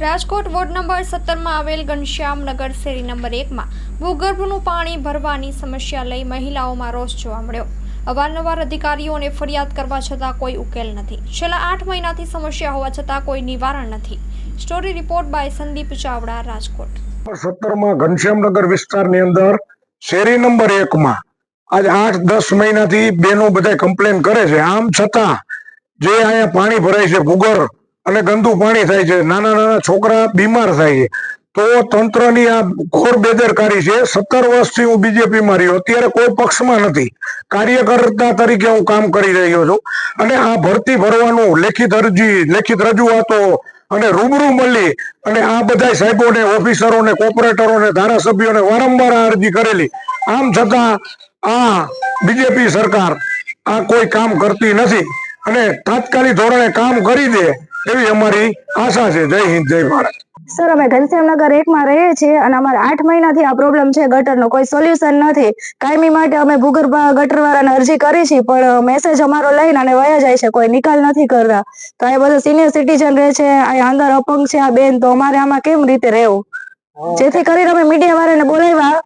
Rajkot ward number સત્તરમાં આવેલ ઘનશ્યામનગર શેરી નંબર એકમાં ભૂગર્ભનું પાણી ભરવાની સમસ્યા લઈ મહિલાઓમાં રોષ જોવા મળ્યો. અવારનવાર અધિકારીઓને ફરિયાદ કરવા છતાં કોઈ ઉકેલ નથી. છેલ્લા આઠ મહિનાથી સમસ્યા હોવા છતાં કોઈ નિવારણ નથી. Story report by Sandeep Chavda, Rajkot. સત્તરમાં ઘનશ્યામનગર વિસ્તારની અંદર શેરી નંબર એકમાં આજ આઠ દસ મહિનાથી બેનો બધા કમ્પ્લેન કરે છે. આમ છતાં જે અહીંયા પાણી ભરાય છે ભૂગર અને ગંદુ પાણી થાય છે. નાના નાના છોકરા બીમાર થાય છે. તો તંત્રની આ ઘોર બેદરકારી છે. સત્તર વર્ષથી હું બીજેપીમાં રહ્યો. અત્યારે કોઈ પક્ષમાં નથી. કાર્યકર્તા તરીકે હું કામ કરી રહ્યો છું. અને આ ભરતી ભરવાનું લેખિત અરજી, લેખિત રજૂઆતો અને રૂબરૂ મળી અને આ બધા સાહેબોને, ઓફિસરોને, કોર્પોરેટરોને, ધારાસભ્યોને વારંવાર આ અરજી કરેલી. આમ છતાં આ બીજેપી સરકાર આ કોઈ કામ કરતી નથી. અને તાત્કાલિક ધોરણે કામ કરી દે એવી અમારી આશા છે. જય હિન્દ, જય ભારત. સર, અમે ઘનશ્યામનગર એકમાં રહીએ છીએ અને અમારે આઠ મહિનાથી આ પ્રોબ્લેમ છે. ગટરનો કોઈ સોલ્યુશન નથી. કાયમી માટે અમે ભૂગર્ભ ગટરવાળાને અરજી કરી છે પણ મેસેજ અમારો લઈને અને વયા જાય છે. કોઈ નિકાલ નથી કરતા. તો આ બધા સિનિયર સિટીઝન રહે છે અહીં અંદર અપંગ છે, આ બેન. તો અમારે આમાં કેમ રીતે રહેવું? જેથી કરીને અમે મીડિયા વાળાને બોલાવ્યા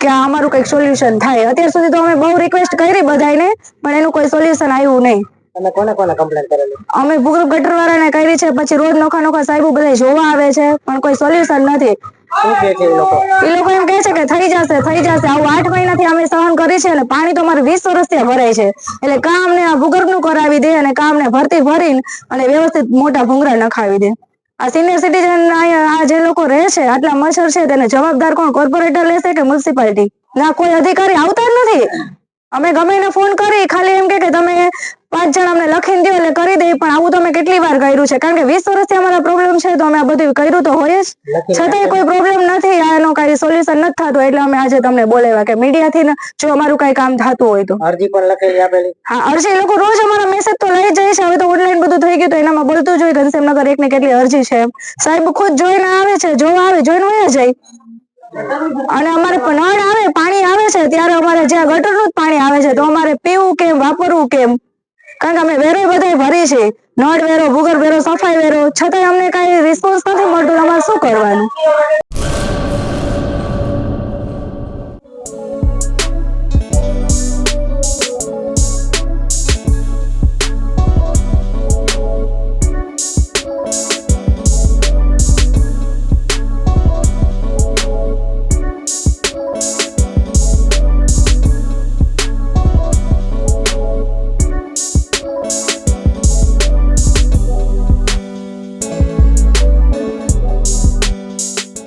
કે અમારું કંઈક સોલ્યુશન થાય. અત્યાર સુધી તો અમે બહુ રિક્વેસ્ટ કરી બધાને પણ એનું કોઈ સોલ્યુશન આવ્યું નહીં. તમે કોને કોને કમ્પ્લેન કરેલી? અમે ભૂગર્ભ ગટર વાળાને કરી છે પછી રોજ નોખા નોખા સાહેબો બધા જોવા આવે છે પણ કોઈ સોલ્યુશન નથી. શું કે છે એ લોકો? એ લોકો એમ કહે છે કે થઈ જશે થઈ જશે. આવું આઠ મહિનાથી અમે સહન કરી છે અને પાણી તો અમારે વીસ વર્ષથી ભરાય છે. એટલે કામ ને આ ભૂગર્ભનું કરાવી દે અને કામ ને ભરતી ભરીને અને વ્યવસ્થિત મોટા ભૂંગરા નખાવી દે. આ સિનિયર સિટીઝન આ જે લોકો રહે છે આટલા મચ્છર છે તેને જવાબદાર કોણ? કોર્પોરેટર લેશે કે મ્યુનિસિપાલિટી ના કોઈ અધિકારી આવતા જ નથી. અમે ગમે એને ફોન કરી ખાલી એમ કે તમે પાંચ જણ અમને લખીને દો એટલે કરી દે પણ આવું તો અમે કેટલી વાર કર્યું છે. કારણ કે વીસ વર્ષથી અમારા પ્રોબ્લેમ છે તો અમે આ બધું કર્યું તો હોય જ. છતાંય કોઈ પ્રોબ્લેમ નથી આનો કઈ સોલ્યુશન નથી થતું. એટલે અમે આજે તમને બોલાવ્યા કે મીડિયા થી જો અમારું કઈ કામ થતું હોય તો. અરજી પણ લખેલી આપેલી હા અરજી લોકો રોજ અમારા મેસેજ તો લઈ જાય છે. હવે તો ઓનલાઈન બધું થઈ ગયું તો એનામાં બોલતું જ હોય. ઘનશ્યામનગર એક ને કેટલી અરજી છે. સાહેબ ખુદ જોઈને આવે છે જોવા આવે જોઈને હોય જાય. અને અમારે પણ નળ આવે પાણી આવે છે ત્યારે અમારે જ્યાં ગટરનું છે તો અમારે પીવું કેમ, વાપરવું કેમ? કારણ કે અમે વેરો બધા ભરી છે નળ વેરો, ભૂગર્ભ વેરો, સફાઈ વેરો. છતાંય અમને કઈ રિસ્પોન્સ નથી મળતું અમારે શું કરવાનું?